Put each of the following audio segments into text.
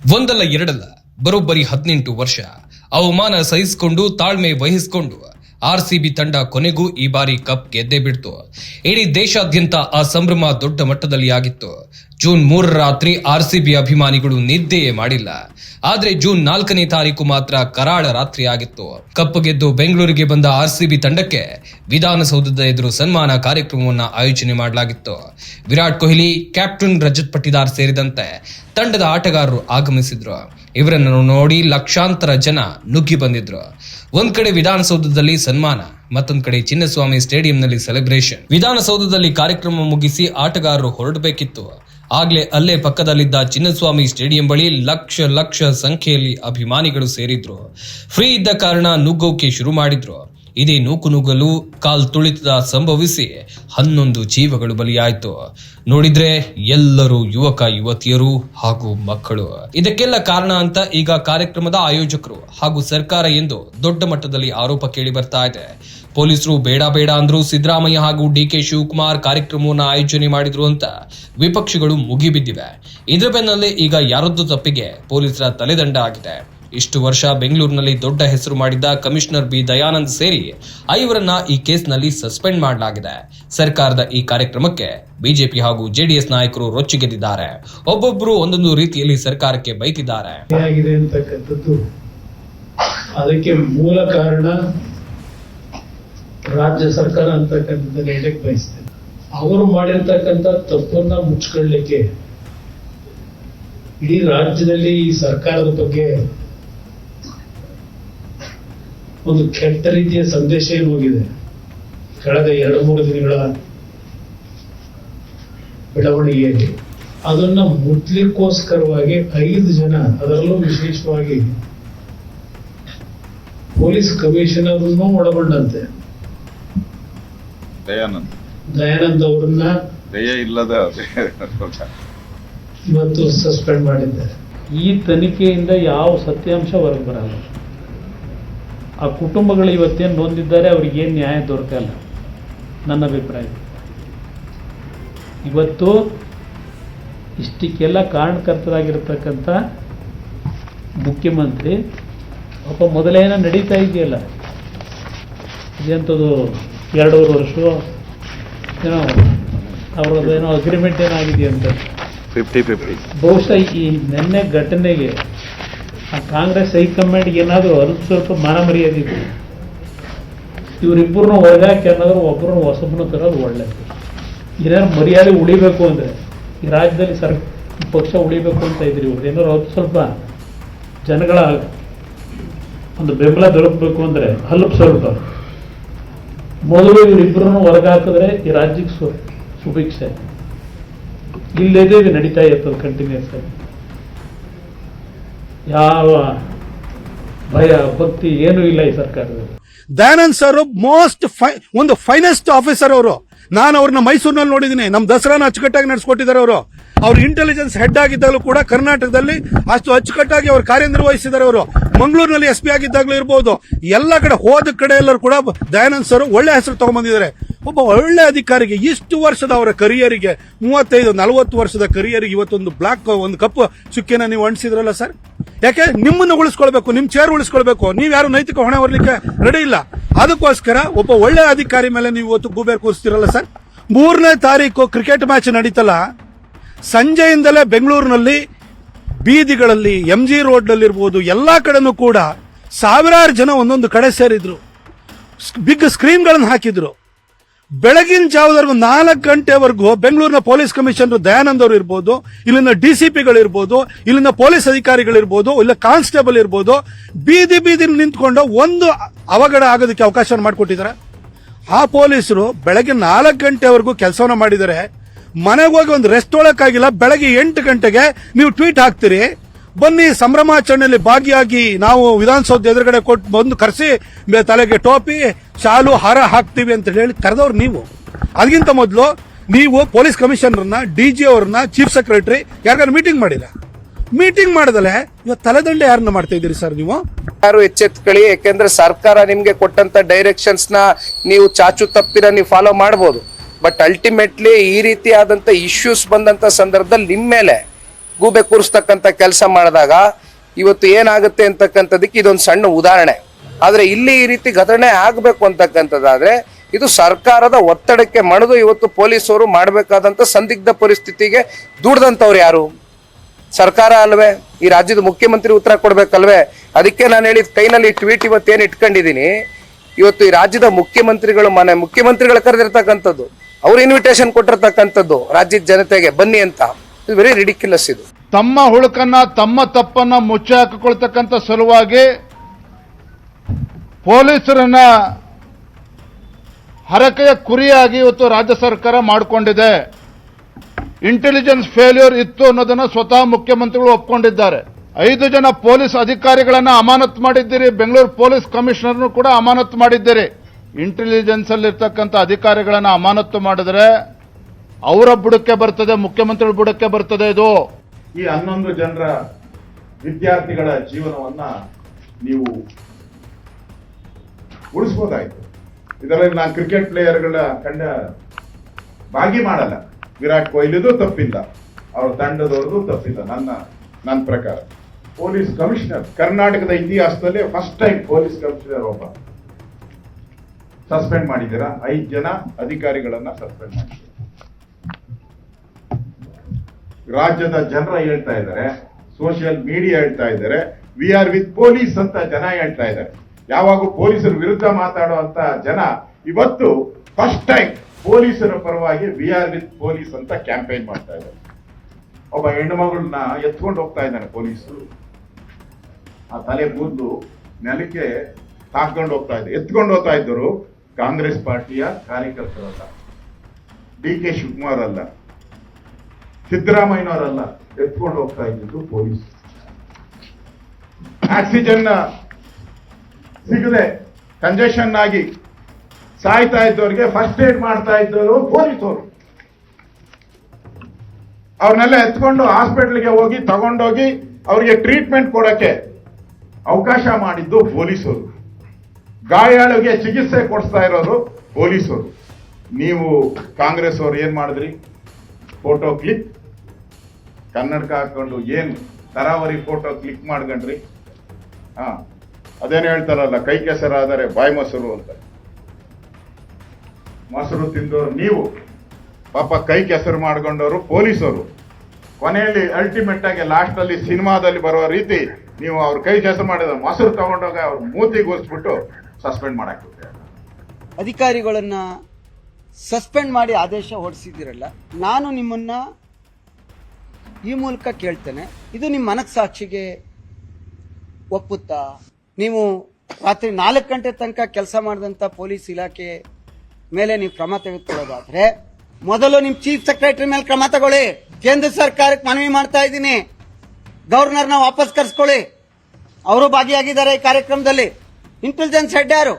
ಒಂದಲ್ಲ ಎರಡಲ್ಲ ಬರೋಬ್ಬರಿ ಹದಿನೆಂಟು ವರ್ಷ ಅವಮಾನ ಸಹಿಸಿಕೊಂಡು ತಾಳ್ಮೆ ವಹಿಸಿಕೊಂಡು ಆರ್ ಸಿ ಬಿ ತಂಡ ಕೊನೆಗೂ ಈ ಬಾರಿ ಕಪ್ ಗೆದ್ದೇ ಬಿಡ್ತು. ಇಡೀ ದೇಶಾದ್ಯಂತ ಆ ಸಂಭ್ರಮ ದೊಡ್ಡ ಮಟ್ಟದಲ್ಲಿ ಆಗಿತ್ತು. ಜೂನ್ ಮೂರ ರಾತ್ರಿ ಆರ್ ಸಿ ಬಿ ಅಭಿಮಾನಿಗಳು ನಿದ್ದೆಯೇ ಮಾಡಿಲ್ಲ. ಆದ್ರೆ ಜೂನ್ ನಾಲ್ಕನೇ ತಾರೀಕು ಮಾತ್ರ ಕರಾಳ ರಾತ್ರಿ ಆಗಿತ್ತು. ಕಪ್ ಗೆದ್ದು ಬೆಂಗಳೂರಿಗೆ ಬಂದ ಆರ್ ಸಿ ಬಿ ತಂಡಕ್ಕೆ ವಿಧಾನಸೌಧದ ಎದುರು ಸನ್ಮಾನ ಕಾರ್ಯಕ್ರಮವನ್ನ ಆಯೋಜನೆ ಮಾಡಲಾಗಿತ್ತು. ವಿರಾಟ್ ಕೊಹ್ಲಿ, ಕ್ಯಾಪ್ಟನ್ ರಜತ್ ಪಟ್ಟಿದಾರ್ ಸೇರಿದಂತೆ ತಂಡದ ಆಟಗಾರರು ಆಗಮಿಸಿದ್ರು. ಇವರನ್ನು ನೋಡಿ ಲಕ್ಷಾಂತರ ಜನ ನುಗ್ಗಿ ಬಂದಿದ್ರು. ಒಂದ್ ಕಡೆ ವಿಧಾನಸೌಧದಲ್ಲಿ ಸನ್ಮಾನ, ಮತ್ತೊಂದ್ ಕಡೆ ಚಿನ್ನಸ್ವಾಮಿ ಸ್ಟೇಡಿಯಂನಲ್ಲಿ ಸೆಲೆಬ್ರೇಷನ್ ವಿಧಾನಸೌಧದಲ್ಲಿ ಕಾರ್ಯಕ್ರಮ ಮುಗಿಸಿ ಆಟಗಾರರು ಹೊರಡಬೇಕಿತ್ತು. ಆಗ್ಲೇ ಅಲ್ಲೇ ಪಕ್ಕದಲ್ಲಿದ್ದ ಚಿನ್ನಸ್ವಾಮಿ ಸ್ಟೇಡಿಯಂ ಬಳಿ ಲಕ್ಷ ಲಕ್ಷ ಸಂಖ್ಯೆಯಲ್ಲಿ ಅಭಿಮಾನಿಗಳು ಸೇರಿದ್ರು. ಫ್ರೀ ಇದ್ದ ಕಾರಣ ನುಗ್ಗೋಕೆ ಶುರು ಮಾಡಿದ್ರು. ಇದೇ ನೂಕುನುಗ್ಗಲು ಕಾಲ್ ತುಳಿತದ ಸಂಭವಿಸಿ ಹನ್ನೊಂದು ಜೀವಗಳು ಬಲಿಯಾಯಿತು. ನೋಡಿದ್ರೆ ಎಲ್ಲರೂ ಯುವಕ, ಯುವತಿಯರು ಹಾಗೂ ಮಕ್ಕಳು. ಇದಕ್ಕೆಲ್ಲ ಕಾರಣ ಅಂತ ಈಗ ಕಾರ್ಯಕ್ರಮದ ಆಯೋಜಕರು ಹಾಗೂ ಸರ್ಕಾರ ಎಂದು ದೊಡ್ಡ ಮಟ್ಟದಲ್ಲಿ ಆರೋಪ ಕೇಳಿ ಬರ್ತಾ ಇದೆ. ಪೊಲೀಸರು ಬೇಡ ಬೇಡ ಅಂದ್ರು ಸಿದ್ದರಾಮಯ್ಯ ಹಾಗೂ ಡಿ ಕೆ ಶಿವಕುಮಾರ್ ಕಾರ್ಯಕ್ರಮವನ್ನು ಆಯೋಜನೆ ಮಾಡಿದ್ರು ಅಂತ ವಿಪಕ್ಷಗಳು ಮುಗಿಬಿದ್ದಿವೆ. ಇದರ ಬೆನ್ನಲ್ಲೇ ಈಗ ಯಾರದ್ದು ತಪ್ಪಿಗೆ ಪೊಲೀಸರ ತಲೆದಂಡ ಆಗಿದೆ. ಇಷ್ಟು ವರ್ಷ ಬೆಂಗಳೂರಿನಲ್ಲಿ ದೊಡ್ಡ ಹೆಸರು ಮಾಡಿದ್ದ ಕಮಿಷನರ್ ಬಿ ದಯಾನಂದ್ ಸೇರಿ ಐವರನ್ನ ಈ ಕೇಸ್ನಲ್ಲಿ ಸಸ್ಪೆಂಡ್ ಮಾಡಲಾಗಿದೆ. ಸರ್ಕಾರದ ಈ ಕಾರ್ಯಕ್ರಮಕ್ಕೆ ಬಿಜೆಪಿ ಹಾಗೂ ಜೆಡಿಎಸ್ ನಾಯಕರು ರೊಚ್ಚಿಗೆದ್ದಿದ್ದಾರೆ ಒಬ್ಬೊಬ್ಬರು ಒಂದೊಂದು ರೀತಿಯಲ್ಲಿ ಸರ್ಕಾರಕ್ಕೆ ಬೈತಿದ್ದಾರೆ. ಅದಕ್ಕೆ ಮೂಲ ಕಾರಣ ರಾಜ್ಯ ಸರ್ಕಾರ ಅಂತಕ್ಕಂಥದ್ದನ್ನ ಹೇಳಕ್ ಬಯಸ್ತೇನೆ. ಅವರು ಮಾಡಿರ್ತಕ್ಕಂಥ ತಪ್ಪನ್ನ ಮುಚ್ಕೊಳ್ಳಿಕ್ಕೆ ಇಡೀ ರಾಜ್ಯದಲ್ಲಿ ಈ ಸರ್ಕಾರದ ಬಗ್ಗೆ ಒಂದು ಕೆಟ್ಟ ರೀತಿಯ ಸಂದೇಶ ಏನು ಹೋಗಿದೆ? ಕಳೆದ ಎರಡು ಮೂರು ದಿನಗಳ ಬೆಳವಣಿಗೆಯಲ್ಲಿ. ಅದನ್ನ ಮುಟ್ಲಿಕ್ಕೋಸ್ಕರವಾಗಿ ಐದು ಜನ ಅದರಲ್ಲೂ ವಿಶೇಷವಾಗಿ ಪೊಲೀಸ್ ಕಮಿಷನರ್ನೂ ಒಳಗೊಂಡಂತೆ. ದಯಾನಂದ್. ದಯಾನಂದ್ ಅವರನ್ನ ದಯ ಇಲ್ಲದ ಇವತ್ತು ಸಸ್ಪೆಂಡ್ ಮಾಡಿದ್ದಾರೆ. ಈ ತನಿಖೆಯಿಂದ ಯಾವ ಸತ್ಯಾಂಶ ಹೊರಗೆ ಬರಲ್ಲ. ಆ ಕುಟುಂಬಗಳು ಇವತ್ತೇನು ನೊಂದಿದ್ದಾರೆ ಅವ್ರಿಗೆ ಏನು ನ್ಯಾಯ ದೊರಕಲ್ಲ. ನನ್ನ ಅಭಿಪ್ರಾಯ. ಇವತ್ತು ಇಷ್ಟಕ್ಕೆಲ್ಲ ಕಾರಣಕರ್ತರಾಗಿರ್ತಕ್ಕಂಥ ಮುಖ್ಯಮಂತ್ರಿ ಪಾಪ ಮೊದಲೇನ ನಡೀತಾ ಇದೆಯಲ್ಲ. ಇದೆಂಥದ್ದು ಎರಡೂವರೆ ವರ್ಷ ಏನೋ ಅವ್ರದ್ದು ಏನೋ ಅಗ್ರಿಮೆಂಟ್ ಏನಾಗಿದೆಯಂತ. ಫಿಫ್ಟಿ ಫಿಫ್ಟಿ ಬಹುಶಃ ಈ ನಿನ್ನೆ ಘಟನೆಗೆ ಆ ಕಾಂಗ್ರೆಸ್ ಹೈಕಮಾಂಡ್ ಏನಾದರೂ ಅಲ್ಪ ಸ್ವಲ್ಪ ಮಾನ ಮರ್ಯಾದೆ ಇದೆ. ಇವರಿಬ್ಬರನ್ನ ಹೊರಗಾಕಿ ಅನ್ನೋದ್ರು ಒಬ್ಬರನ್ನ ಹೊಸಬ್ನ ತರೋದು ಒಳ್ಳೇದು. ಏನಾದ್ರು ಮರ್ಯಾದೆ ಉಳಿಬೇಕು ಅಂದರೆ, ಈ ರಾಜ್ಯದಲ್ಲಿ ಸರ್ ಪಕ್ಷ ಉಳಿಬೇಕು ಅಂತ ಇದ್ರಿ ಇವ್ರು. ಏನಾದ್ರು ಅಲ್ಪ ಸ್ವಲ್ಪ ಜನಗಳ ಒಂದು ಬೆಂಬಲ ದೊರಕಬೇಕು ಅಂದರೆ ಅಲ್ಪ ಸ್ವಲ್ಪ. ಮೊದಲು ಇವರಿಬ್ಬರನ್ನು ಹೊರಗಾಕಿದ್ರೆ ಈ ರಾಜ್ಯಕ್ಕೆ ಸುಭಿಕ್ಷೆ. ಇಲ್ಲದೇ ಇದು ನಡೀತಾ ಇರ್ತದೆ ಕಂಟಿನ್ಯೂಸ್ ಆಗಿ. ಯಾವ ಭಯ, ಭಕ್ತಿ ಏನೂ ಇಲ್ಲ ಈ ಸರ್ಕಾರದಲ್ಲಿ. ದಯಾನಂದ್ ಸರ್ ಮೋಸ್ಟ್ ಒಂದು ಫೈನೆಸ್ಟ್ ಆಫೀಸರ್ ಅವರು. ನಾನು ಅವ್ರನ್ನ ಮೈಸೂರಿನಲ್ಲಿ ನೋಡಿದ್ದೀನಿ. ನಮ್ಮ ದಸರಾನ ಅಚ್ಚುಕಟ್ಟಾಗಿ ನಡೆಸ್ಕೊಟ್ಟಿದ್ದಾರೆ ಅವರು. ಅವ್ರ ಇಂಟೆಲಿಜೆನ್ಸ್ ಹೆಡ್ ಆಗಿದ್ದಾಗಲೂ ಕೂಡ ಕರ್ನಾಟಕದಲ್ಲಿ ಅಷ್ಟು ಅಚ್ಚುಕಟ್ಟಾಗಿ ಅವರು ಕಾರ್ಯನಿರ್ವಹಿಸಿದ್ದಾರೆ ಅವರು. ಮಂಗಳೂರಿನಲ್ಲಿ ಎಸ್ ಪಿ ಆಗಿದ್ದಾಗಲೂ ಇರಬಹುದು ಎಲ್ಲ ಕಡೆ ಹೋದ ಕಡೆ ಎಲ್ಲರೂ ಕೂಡ ದಯಾನಂದ್ ಸರ್ ಒಳ್ಳೆ ಹೆಸರು ತಗೊಂಡ್ಬಂದಿದ್ದಾರೆ. ಒಬ್ಬ ಒಳ್ಳೆ ಅಧಿಕಾರಿಗೆ ಇಷ್ಟು ವರ್ಷದ ಅವರ ಕರಿಯರಿಗೆ ಮೂವತ್ತೈದು, ನಲವತ್ತು ವರ್ಷದ ಕರಿಯರಿಗೆ ಇವತ್ತೊಂದು ಬ್ಲಾಕ್ ಒಂದು ಕಪ್ ಚುಕ್ಕಿನ ನೀವು ಅಂಟಿಸಿದ್ರಲ್ಲ ಸರ್ ಯಾಕೆ? ನಿಮ್ಮನ್ನು ಉಳಿಸ್ಕೊಳ್ಬೇಕು ನಿಮ್ಮ ಚೇರ್ ಉಳಿಸ್ಕೊಳ್ಬೇಕು. ನೀವ್ ಯಾರು ನೈತಿಕ ಹೊಣೆ ಹೊರಲಿಕ್ಕೆ ರೆಡಿ ಇಲ್ಲ. ಅದಕ್ಕೋಸ್ಕರ ಒಬ್ಬ ಒಳ್ಳೆ ಅಧಿಕಾರಿ ಮೇಲೆ ನೀವು ಇವತ್ತು ಗೂಬೇರ್ ಕೂರಿಸ್ತಿರಲ್ಲ ಸರ್? ಮೂರನೇ ತಾರೀಕು ಕ್ರಿಕೆಟ್ ಮ್ಯಾಚ್ ನಡೀತಲ್ಲ. ಸಂಜೆಯಿಂದಲೇ ಬೆಂಗಳೂರಿನಲ್ಲಿ ಬೀದಿಗಳಲ್ಲಿ ಎಂ ಜಿ ರೋಡ್ನಲ್ಲಿರ್ಬೋದು, ಎಲ್ಲಾ ಕಡೆನೂ ಕೂಡ ಸಾವಿರಾರು ಜನ ಒಂದೊಂದು ಕಡೆ ಸೇರಿದ್ರು. ಬಿಗ್ ಸ್ಕ್ರೀನ್ಗಳನ್ನು ಹಾಕಿದ್ರು. ಬೆಳಗಿನ ಜಾವದವರೆಗೂ ನಾಲ್ಕು ಗಂಟೆವರೆಗೂ ಬೆಂಗಳೂರಿನ ಪೊಲೀಸ್ ಕಮಿಷನರ್ ದಯಾನಂದ್ ಅವರು ಇರ್ಬೋದು, ಇಲ್ಲಿನ ಡಿಸಿಪಿಗಳು ಪಿಗಳಿರ್ಬೋದು ಇಲ್ಲಿನ ಪೊಲೀಸ್ ಅಧಿಕಾರಿಗಳಿರ್ಬೋದು ಇಲ್ಲ ಕಾನ್ಸ್ಟೇಬಲ್ ಇರ್ಬೋದು, ಬೀದಿ ಬೀದಿ ನಿಂತ್ಕೊಂಡು ಒಂದು ಅವಘಡ ಆಗೋದಕ್ಕೆ ಅವಕಾಶ ಮಾಡಿಕೊಟ್ಟಿದ್ದಾರೆ. ಆ ಪೊಲೀಸರು ಬೆಳಗ್ಗೆ ನಾಲ್ಕು ಗಂಟೆವರೆಗೂ ಕೆಲಸವನ್ನ ಮಾಡಿದ್ದಾರೆ. ಮನೆಗೆ ಹೋಗಿ ಒಂದು ರೆಸ್ಟ್ ತೊಳಕ್ಕಾಗಿಲ್ಲ ಬೆಳಗ್ಗೆ ಎಂಟು ಗಂಟೆಗೆ ನೀವು ಟ್ವೀಟ್ ಹಾಕ್ತೀರಿ. ಬನ್ನಿ, ಸಂಭ್ರಮಾಚರಣೆಯಲ್ಲಿ ಭಾಗಿಯಾಗಿ ನಾವು ವಿಧಾನಸೌಧ ಎದುರುಗಡೆ ಕೊಟ್ಟು ಬಂದು ಕರೆಸಿ, ತಲೆಗೆ ಟೋಪಿ ಶಾಲು ಹಾರ ಹಾಕ್ತೀವಿ ಅಂತ ಹೇಳಿ ಕರೆದವ್ರು ನೀವು. ಅದಕ್ಕಿಂತ ಮೊದಲು ನೀವು ಪೊಲೀಸ್ ಕಮಿಷನರ್ನ, ಡಿಜಿ ಅವ್ರನ್ನ, ಚೀಫ್ ಸೆಕ್ರೆಟರಿ ಯಾರಿಗಾರು ಮೀಟಿಂಗ್ ಮಾಡಿಲ್ಲ. ಮೀಟಿಂಗ್ ಮಾಡದಲೆ ಇವತ್ತು ತಲೆದಂಡೆ ಯಾರನ್ನ ಮಾಡ್ತಾ ಇದ್ದೀರಿ ಸರ್ ನೀವು? ಯಾರು ಎಚ್ಚೆತ್ಕೊಳ್ಳಿ ಯಾಕೆಂದ್ರೆ ಸರ್ಕಾರ ನಿಮ್ಗೆ ಕೊಟ್ಟಂತ ಡೈರೆಕ್ಷನ್ಸ್ನ ನೀವು ಚಾಚು ತಪ್ಪಿನ ನೀವು ಫಾಲೋ ಮಾಡಬಹುದು ಬಟ್ ಅಲ್ಟಿಮೇಟ್ಲಿ ಈ ರೀತಿಯಾದಂತ ಇಶ್ಯೂಸ್ ಬಂದಂತ ಸಂದರ್ಭದಲ್ಲಿ ನಿಮ್ಮ ಮೇಲೆ ಗೂಬೆ ಕೂರಿಸ್ತಕ್ಕಂಥ ಕೆಲಸ ಮಾಡಿದಾಗ ಇವತ್ತು ಏನಾಗುತ್ತೆ ಅಂತಕ್ಕಂಥದಕ್ಕೆ ಇದೊಂದು ಸಣ್ಣ ಉದಾಹರಣೆ. ಆದ್ರೆ ಇಲ್ಲಿ ಈ ರೀತಿ ಘಟನೆ ಆಗಬೇಕು ಅಂತಕ್ಕಂಥದ್ದಾದ್ರೆ ಇದು ಸರ್ಕಾರದ ಒತ್ತಡಕ್ಕೆ ಮಣಿದು ಇವತ್ತು ಪೊಲೀಸರು ಮಾಡಬೇಕಾದಂತ ಸಂದಿಗ್ಧ ಪರಿಸ್ಥಿತಿಗೆ ದುಡ್ದಂಥವ್ರು ಯಾರು? ಸರ್ಕಾರ ಅಲ್ವೇ? ಈ ರಾಜ್ಯದ ಮುಖ್ಯಮಂತ್ರಿ ಉತ್ತರ ಕೊಡ್ಬೇಕಲ್ವೇ? ಅದಕ್ಕೆ ನಾನು ಹೇಳಿದ ಕೈನಲ್ಲಿ ಟ್ವೀಟ್ ಇವತ್ತೇನು ಇಟ್ಕೊಂಡಿದ್ದೀನಿ ಇವತ್ತು ಈ ರಾಜ್ಯದ ಮುಖ್ಯಮಂತ್ರಿಗಳು ಮನೆ ಮುಖ್ಯಮಂತ್ರಿಗಳು ಕರೆದಿರ್ತಕ್ಕಂಥದ್ದು, ಅವ್ರು ಇನ್ವಿಟೇಷನ್ ಕೊಟ್ಟಿರ್ತಕ್ಕಂಥದ್ದು ರಾಜ್ಯದ ಜನತೆಗೆ ಬನ್ನಿ ಅಂತ. ಇದು ವೆರಿ ರಿಡಿಕ್ಯುಲಸ್ ಇದು. ತಮ್ಮ ಹುಳುಕನ್ನ, ತಮ್ಮ ತಪ್ಪನ್ನ ಮುಚ್ಚಿ ಹಾಕಿಕೊಳ್ತಕ್ಕಂಥ ಸಲುವಾಗಿ ಪೊಲೀಸರನ್ನ ಹರಕೆಯ ಕುರಿಯಾಗಿ ಇವತ್ತು ರಾಜ್ಯ ಸರ್ಕಾರ ಮಾಡಿಕೊಂಡಿದೆ. ಇಂಟೆಲಿಜೆನ್ಸ್ ಫೇಲ್ಯೂರ್ ಇತ್ತು ಅನ್ನೋದನ್ನ ಸ್ವತಃ ಮುಖ್ಯಮಂತ್ರಿಗಳು ಒಪ್ಕೊಂಡಿದ್ದಾರೆ. ಐದು ಜನ ಪೊಲೀಸ್ ಅಧಿಕಾರಿಗಳನ್ನ ಅಮಾನತ್ ಮಾಡಿದ್ದೀರಿ. ಬೆಂಗಳೂರು ಪೊಲೀಸ್ ಕಮಿಷನರ್ನು ಕೂಡ ಅಮಾನತ್ ಮಾಡಿದ್ದೀರಿ. ಇಂಟೆಲಿಜೆನ್ಸ್ ಅಲ್ಲಿರ್ತಕ್ಕಂಥ ಅಧಿಕಾರಿಗಳನ್ನ ಅಮಾನತ್ತು ಮಾಡಿದ್ರೆ ಅವರ ಬುಡಕ್ಕೆ ಬರ್ತದೆ, ಮುಖ್ಯಮಂತ್ರಿಗಳ ಬುಡಕ್ಕೆ ಬರ್ತದೆ ಇದು. ಈ ಹನ್ನೊಂದು ಜನರ ವಿದ್ಯಾರ್ಥಿಗಳ ಜೀವನವನ್ನ ನೀವು ಉಳಿಸ್ಬೋದಾಯ್ತು. ಇದರಲ್ಲಿ ನಾನು ಕ್ರಿಕೆಟ್ ಪ್ಲೇಯರ್ಗಳ ಕಂಡ ಭಾಗಿ ಮಾಡಲ್ಲ. ವಿರಾಟ್ ಕೊಹ್ಲಿದು ತಪ್ಪಿಲ್ಲ. ಅವ್ರ ತಂಡದವ್ರದ್ದು ತಪ್ಪಿಲ್ಲ. ನನ್ನ ನನ್ನ ಪ್ರಕಾರ. ಪೊಲೀಸ್ ಕಮಿಷನರ್, ಕರ್ನಾಟಕದ ಇತಿಹಾಸದಲ್ಲಿ ಫಸ್ಟ್ ಟೈಮ್ ಪೊಲೀಸ್ ಕಮಿಷನರ್ ಒಬ್ಬ. ಸಸ್ಪೆಂಡ್ ಮಾಡಿದ್ದೀರಾ? ಐದು ಜನ ಅಧಿಕಾರಿಗಳನ್ನ ಸಸ್ಪೆಂಡ್ ಮಾಡಿದ್ದೀರಾ? ರಾಜ್ಯದ ಜನರ ಹೇಳ್ತಾ ಇದ್ದಾರೆ ಸೋಷಿಯಲ್ ಮೀಡಿಯಾ ಹೇಳ್ತಾ ಇದ್ದಾರೆ ವಿ ಆರ್ ವಿತ್ ಪೊಲೀಸ್ ಅಂತ ಜನ ಹೇಳ್ತಾ ಇದ್ದಾರೆ. ಯಾವಾಗ ಪೊಲೀಸರ ವಿರುದ್ಧ ಮಾತಾಡುವಂತ ಜನ ಇವತ್ತು ಫಸ್ಟ್ ಟೈಮ್ ಪೊಲೀಸರ ಪರವಾಗಿ ವಿ ಆರ್ ವಿತ್ ಪೊಲೀಸ್ ಅಂತ ಕ್ಯಾಂಪೇನ್ ಮಾಡ್ತಾ ಇದ್ದಾರೆ. ಒಬ್ಬ ಹೆಣ್ಣು ಮಗಳನ್ನ ಎತ್ಕೊಂಡು ಹೋಗ್ತಾ ಇದ್ದಾನೆ ಪೊಲೀಸರು. ಆ ತಲೆ ಕೂದಲು ನೆಲಕ್ಕೆ ಹಾಕೊಂಡು ಹೋಗ್ತಾ ಇದ್ದೆ ಎತ್ಕೊಂಡು ಹೋಗ್ತಾ ಇದ್ದರು ಕಾಂಗ್ರೆಸ್ ಪಾರ್ಟಿಯ ಕಾರ್ಯಕರ್ತರಲ್ಲ. ಡಿ ಕೆ ಶಿವಕುಮಾರ್ ಅಲ್ಲ. ಸಿದ್ದರಾಮಯ್ಯನವರಲ್ಲ. ಎತ್ಕೊಂಡು ಹೋಗ್ತಾ ಇದ್ದಿದ್ದು ಪೊಲೀಸ್. ಆಕ್ಸಿಜನ್ ಸಿಗದೆ ಕಂಜೆಷನ್ ಆಗಿ ಸಾಯ್ತಾ ಇದ್ದವ್ರಿಗೆ ಫಸ್ಟ್ ಏಡ್ ಮಾಡ್ತಾ ಇದ್ದವರು ಪೊಲೀಸರು ಅವ್ರನ್ನೆಲ್ಲ ಎತ್ಕೊಂಡು ಹಾಸ್ಪಿಟಲ್ಗೆ ಹೋಗಿ ತಗೊಂಡೋಗಿ ಅವರಿಗೆ ಟ್ರೀಟ್ಮೆಂಟ್ ಕೊಡಕ್ಕೆ ಅವಕಾಶ ಮಾಡಿದ್ದು ಪೊಲೀಸರು ಗಾಯಾಳಿಗೆ ಚಿಕಿತ್ಸೆ ಕೊಡಿಸ್ತಾ ಇರೋರು ಪೊಲೀಸರು ನೀವು ಕಾಂಗ್ರೆಸ್ ಅವ್ರು ಏನ್ ಮಾಡಿದ್ರಿ? ಫೋಟೋ ಕ್ಲಿಕ್ ಕನ್ನಡಕ ಹಾಕೊಂಡು ಏನು ತರಾವರಿ ಫೋಟೋ ಕ್ಲಿಕ್ ಮಾಡ್ಕೊಂಡ್ರಿ? ಹಾ. ಅದೇನು ಹೇಳ್ತಾರಲ್ಲ ಕೈ ಕೆಸರಾದರೆ ಬಾಯಿ ಮೊಸರು ಅಂತ. ಮೊಸರು ತಿಂದವರು ನೀವು. ಪಾಪ ಕೈ ಕೆಸರು ಮಾಡ್ಕೊಂಡವರು ಪೊಲೀಸರು. ಕೊನೆಯಲ್ಲಿ ಅಲ್ಟಿಮೇಟ್ ಆಗಿ ಲಾಸ್ಟ್ ಅಲ್ಲಿ ಸಿನಿಮಾದಲ್ಲಿ ಬರುವ ರೀತಿ ನೀವು ಅವ್ರ ಕೈ ಕೆಸರು ಮಾಡಿದ ಮೊಸರು ತಗೊಂಡಾಗ ಅವ್ರ ಮೂತಿ ಗೋಸ್ಬಿಟ್ಟು ಸಸ್ಪೆಂಡ್ ಮಾಡಕ್ ಅಧಿಕಾರಿಗಳನ್ನ ಸಸ್ಪೆಂಡ್ ಮಾಡಿ ಆದೇಶ ಹೊರಡಿಸಿದಿರಲ್ಲ ನಾನು ನಿಮ್ಮನ್ನ ಈ ಮೂಲಕ ಕೇಳ್ತೇನೆ. ಇದು ನಿಮ್ಮ ಮನಸ್ಸಾಕ್ಷಿಗೆ ಒಪ್ಪುತ್ತಾ? ನೀವು ರಾತ್ರಿ ನಾಲ್ಕು ಗಂಟೆ ತನಕ ಕೆಲಸ ಮಾಡಿದಂಥ ಪೊಲೀಸ್ ಇಲಾಖೆ ಮೇಲೆ ನೀವು ಕ್ರಮ ತೆಗೆದುಕೊಳ್ಳೋದಾದ್ರೆ, ಮೊದಲು ನಿಮ್ಮ ಚೀಫ್ ಸೆಕ್ರೆಟರಿ ಮೇಲೆ ಕ್ರಮ ತಗೊಳ್ಳಿ. ಕೇಂದ್ರ ಸರ್ಕಾರಕ್ಕೆ ಮನವಿ ಮಾಡ್ತಾ ಇದ್ದೀನಿ. ಗವರ್ನರ್ನ ವಾಪಸ್ ಕರೆಸ್ಕೊಳ್ಳಿ. ಅವರು ಭಾಗಿಯಾಗಿದ್ದಾರೆ ಈ ಕಾರ್ಯಕ್ರಮದಲ್ಲಿ. ಇಂಟೆಲಿಜೆನ್ಸ್ ಹೆಡ್ ಯಾರು?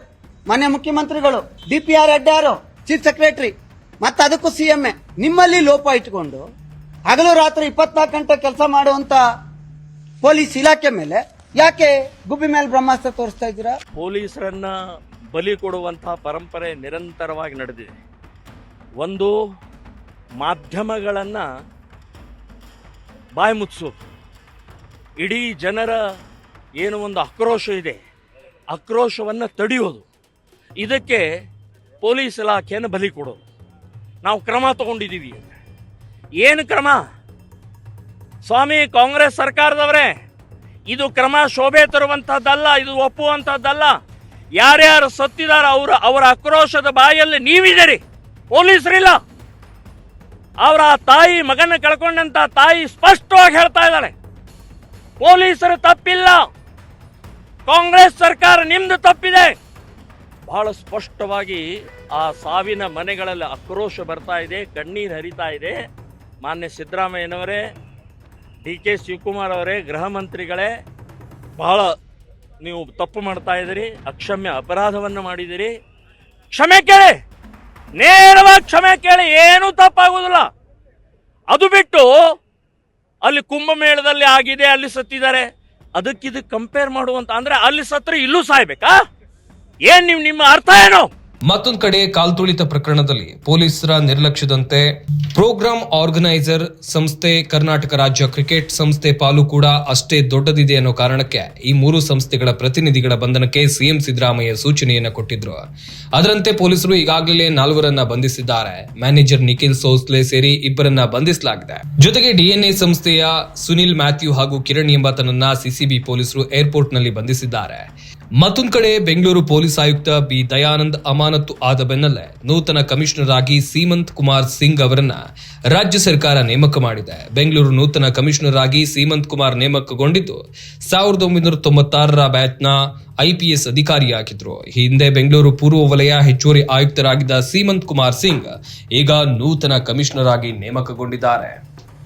ಮಾನ್ಯ ಮುಖ್ಯಮಂತ್ರಿಗಳು. ಡಿ ಪಿ ಆರ್ ಹೆಡ್ ಯಾರು? ಚೀಫ್ ಸೆಕ್ರೆಟರಿ ಮತ್ತೆ ಅದಕ್ಕೂ ಸಿ ಎಂ ಎ ನಿಮ್ಮಲ್ಲಿ ಲೋಪ ಇಟ್ಕೊಂಡು, ಹಗಲು ರಾತ್ರಿ ಇಪ್ಪತ್ನಾಲ್ಕು ಗಂಟೆ ಕೆಲಸ ಮಾಡುವಂತ ಪೊಲೀಸ್ ಇಲಾಖೆ ಮೇಲೆ ಯಾಕೆ ಗುಬ್ಬಿ ಮೇಲೆ ಬ್ರಹ್ಮಾಸ್ತ್ರ ತೋರಿಸ್ತಾ ಇದ್ದೀರಾ? ಪೊಲೀಸರನ್ನ ಬಲಿ ಕೊಡುವಂತಹ ಪರಂಪರೆ ನಿರಂತರವಾಗಿ ನಡೆದಿದೆ. ಒಂದು ಮಾಧ್ಯಮಗಳನ್ನು ಬಾಯಿ ಮುಚ್ಚೋದು ಇಡೀ ಜನರ ಏನು ಒಂದು ಆಕ್ರೋಶ ಇದೆ, ಆಕ್ರೋಶವನ್ನು ತಡೆಯೋದು. ಇದಕ್ಕೆ ಪೊಲೀಸ್ ಇಲಾಖೆಯನ್ನು ಬಲಿ ಕೊಡೋದು. ನಾವು ಕ್ರಮ ತಗೊಂಡಿದ್ದೀವಿ. ಏನು ಕ್ರಮ? ಸ್ವಾಮಿ, ಕಾಂಗ್ರೆಸ್ ಸರ್ಕಾರದವರೇ ಇದು ಕ್ರಮ ಶೋಭೆ ತರುವಂತಹದ್ದಲ್ಲ, ಇದು ಒಪ್ಪುವಂತಹದ್ದಲ್ಲ. ಯಾರ್ಯಾರು ಸತ್ತಿದಾರ ಅವರ ಅವರ ಆಕ್ರೋಶದ ಬಾಯಲ್ಲಿ ನೀವಿದ್ದೀರಿ. ಪೊಲೀಸರಿಲ್ಲ. ಅವರ ತಾಯಿ ಮಗನ ಕಳ್ಕೊಂಡಂತ ತಾಯಿ ಸ್ಪಷ್ಟವಾಗಿ ಹೇಳ್ತಾ ಇದ್ದಾಳೆ. ಪೊಲೀಸರು ತಪ್ಪಿಲ್ಲ. ಕಾಂಗ್ರೆಸ್ ಸರ್ಕಾರ ನಿಮ್ದು ತಪ್ಪಿದೆ. ಬಹಳ ಸ್ಪಷ್ಟವಾಗಿ ಆ ಸಾವಿನ ಮನೆಗಳಲ್ಲಿ ಆಕ್ರೋಶ ಬರ್ತಾ ಇದೆ, ಕಣ್ಣೀರು ಹರಿತಾ ಇದೆ. ಮಾನ್ಯ ಸಿದ್ದರಾಮಯ್ಯನವರೇ ಡಿ ಕೆ ಶಿವಕುಮಾರ್ ಅವರೇ, ಗೃಹ ಮಂತ್ರಿಗಳೇ, ಬಹಳ ನೀವು ತಪ್ಪು ಮಾಡ್ತಾ ಇದ್ದೀರಿ, ಅಕ್ಷಮ್ಯ ಅಪರಾಧವನ್ನು ಮಾಡಿದ್ದೀರಿ. ಕ್ಷಮೆ ಕೇಳಿ! ನೇರವಾಗಿ ಕ್ಷಮೆ ಕೇಳಿ, ಏನೂ ತಪ್ಪಾಗುವುದಿಲ್ಲ. ಅದು ಬಿಟ್ಟು ಅಲ್ಲಿ ಕುಂಭಮೇಳದಲ್ಲಿ ಆಗಿದೆ, ಅಲ್ಲಿ ಸತ್ತಿದ್ದಾರೆ. ಅದಕ್ಕಿದಕ್ಕೆ ಕಂಪೇರ್ ಮಾಡುವಂತ, ಅಂದರೆ ಅಲ್ಲಿ ಸತ್ರ ಇಲ್ಲೂ ಸಾಯ್ಬೇಕಾ? ಏನು ನೀವು ನಿಮ್ಮ ಅರ್ಥ ಏನು? ಮತ್ತೊಂದು ಕಡೆ ಕಾಲ್ತುಳಿತ ಪ್ರಕರಣದಲ್ಲಿ ಪೊಲೀಸರ ನಿರ್ಲಕ್ಷ್ಯದಂತೆ ಪ್ರೋಗ್ರಾಂ ಆರ್ಗನೈಸರ್ ಸಂಸ್ಥೆ ಕರ್ನಾಟಕ ರಾಜ್ಯ ಕ್ರಿಕೆಟ್ ಸಂಸ್ಥೆ ಪಾಲು ಕೂಡ ಅಷ್ಟೇ ದೊಡ್ಡದಿದೆ ಅನ್ನೋ ಕಾರಣಕ್ಕೆ ಈ ಮೂರು ಸಂಸ್ಥೆಗಳ ಪ್ರತಿನಿಧಿಗಳ ಬಂಧನಕ್ಕೆ ಸಿಎಂ ಸಿದ್ದರಾಮಯ್ಯ ಸೂಚನೆಯನ್ನ ಕೊಟ್ಟಿದ್ರು. ಅದರಂತೆ ಪೊಲೀಸರು ಈಗಾಗಲೇ ನಾಲ್ವರನ್ನ ಬಂಧಿಸಿದ್ದಾರೆ. ಮ್ಯಾನೇಜರ್ ನಿಖಿಲ್ ಸೋಸ್ಲೆ ಸೇರಿ ಇಬ್ಬರನ್ನ ಬಂಧಿಸಲಾಗಿದೆ. ಜೊತೆಗೆ ಡಿಎನ್ಎ ಸಂಸ್ಥೆಯ ಸುನಿಲ್ ಮ್ಯಾಥ್ಯೂ ಹಾಗೂ ಕಿರಣ್ ಎಂಬಾತನನ್ನ ಸಿಸಿಬಿ ಪೊಲೀಸರು ಏರ್ಪೋರ್ಟ್ನಲ್ಲಿ ಬಂಧಿಸಿದ್ದಾರೆ. ಮತ್ತೊಂದು ಕಡೆ ಬೆಂಗಳೂರು ಪೊಲೀಸ್ ಆಯುಕ್ತ ಬಿ ದಯಾನಂದ್ ಅಮಾನತ್ತು ಆದ ಬೆನ್ನಲ್ಲೇ ನೂತನ ಕಮಿಷನರ್ ಆಗಿ ಸೀಮಂತ್ ಕುಮಾರ್ ಸಿಂಗ್ ಅವರನ್ನ ರಾಜ್ಯ ಸರ್ಕಾರ ನೇಮಕ ಮಾಡಿದೆ. ಬೆಂಗಳೂರು ನೂತನ ಕಮಿಷನರ್ ಆಗಿ ಸೀಮಂತ್ ಕುಮಾರ್ ನೇಮಕಗೊಂಡಿದ್ದು ಸಾವಿರದ ಒಂಬೈನೂರ ತೊಂಬತ್ತಾರರ ಬ್ಯಾಚ್ನ ಐಪಿಎಸ್ ಅಧಿಕಾರಿಯಾಗಿದ್ರು. ಹಿಂದೆ ಬೆಂಗಳೂರು ಪೂರ್ವ ವಲಯ ಹೆಚ್ಚುವರಿ ಆಯುಕ್ತರಾಗಿದ್ದ ಸೀಮಂತ್ ಕುಮಾರ್ ಸಿಂಗ್ ಈಗ ನೂತನ ಕಮಿಷನರ್ ಆಗಿ ನೇಮಕಗೊಂಡಿದ್ದಾರೆ.